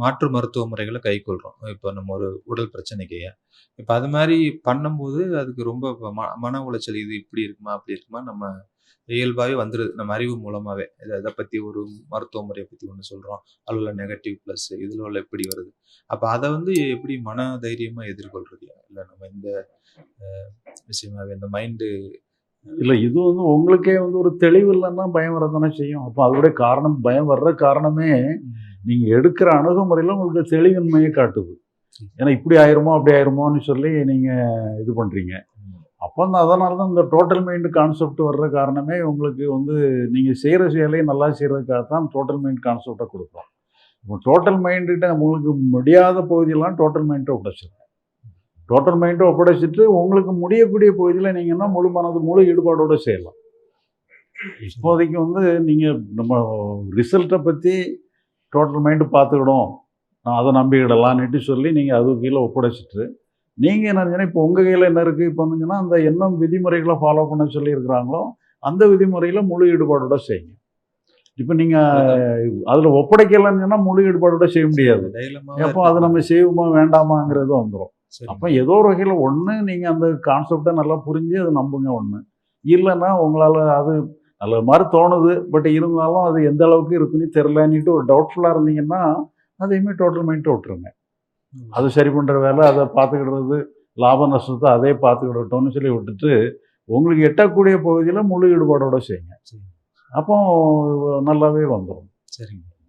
மாற்று மருத்துவ முறைகளை கைக்கொள்கிறோம் இப்போ நம்ம ஒரு உடல் பிரச்சனைக்கு. இப்போ அது மாதிரி பண்ணும்போது அதுக்கு ரொம்ப ம மன உளைச்சல் இது இப்படி இருக்குமா? அப்படி இருக்குமா? நம்ம இயல்பாகவே வந்துடுது நம்ம அறிவு மூலமாகவே இதை இதை பற்றி ஒரு மருத்துவ முறையை பற்றி ஒன்று சொல்கிறோம் அதில் உள்ள நெகட்டிவ் ப்ளஸ் இதில் உள்ள எப்படி வருது? அப்போ அதை வந்து எப்படி மன தைரியமாக எதிர்கொள்றது? இல்லை நம்ம இந்த விஷயமாகவே விஷயமாவே இந்த மைண்டு இல்லை இது வந்து உங்களுக்கே வந்து ஒரு தெளிவு இல்லைன்னா பயம் வரதானே செய்யும். அப்போ அதோடைய காரணம் பயம் வர்ற காரணமே, நீங்கள் எடுக்கிற அணுகுமுறையில் உங்களுக்கு தெளிவின்மையை காட்டுது. ஏன்னா இப்படி ஆயிருமோ, அப்படி ஆயிருமோன்னு சொல்லி நீங்கள் இது பண்ணுறீங்க அப்போ அந்த வந்து அதனால தான் இந்த டோட்டல் மைண்டு கான்செப்ட் வர்ற காரணமே உங்களுக்கு வந்து நீங்கள் செய்கிற செயலை நல்லா செய்கிறதுக்காக தான் டோட்டல் மைண்ட் கான்செப்டை கொடுப்போம் இப்போ டோட்டல் மைண்டுகிட்ட உங்களுக்கு முடியாத பகுதியெல்லாம் டோட்டல் மைண்டை ஒப்படைச்சிருங்க. டோட்டல் மைண்ட்ட ஒப்படைச்சிட்டு உங்களுக்கு முடியக்கூடிய பகுதியில நீங்கன்னா முழு மனது, முழு ஈடுபாடோட செய்யலாம். இப்போதைக்கு வந்து நீங்க நம்ம ரிசல்ட்ட பத்தி டோட்டல் மைண்ட் பார்த்துக்கிடும். நான் அத நம்பிக்கிடலான்னுட்டு சொல்லி நீங்க அது கீழ ஒப்படைச்சிட்டு, நீங்க என்ன இப்போ உங்க கையில என்ன இருக்கு? இப்போ வந்துச்சுன்னா, அந்த என்ன விதிமுறைகள ஃபாலோ பண்ண சொல்லியிருக்கிறாங்களோ, அந்த விதிமுறையில முழு ஈடுபாடோட செய்யுங்க. இப்ப நீங்க அதுல ஒப்படைக்கலன்னு சொன்னா முழு ஈடுபாடோட செய்ய முடியாது. அப்போ அது நம்ம செய்வோமா, வேண்டாமாங்கிறது வந்துரும். அப்ப ஏதோ ஒரு வகையில ஒண்ணு நீங்க அந்த கான்செப்ட்ட நல்லா புரிஞ்சு அத நம்புங்க ஒண்ணு. இல்லன்னா உங்களால அது நல்ல மாரி தோணுது. பட் இருந்தாலும் அது எந்த அளவுக்கு இருக்குன்னு தெரியலன்னுட்டு ஒரு டவுட்ஃபுல்லா இருந்தீங்கன்னா, அதையுமே டோட்டல் மைண்ட்ட விட்டுருங்க. அது சரி பண்ற வேலை, அத பார்த்துக்கிடுறது, லாப நஷ்டத்த அதே பார்த்துக்கிடட்டும்னு சொல்லி விட்டுட்டு, உங்களுக்கு எட்டக்கூடிய பகுதியில முழு ஈடுபாடோட செய்யுங்க. அப்போ நல்லாவே வந்துரும். சரிங்க.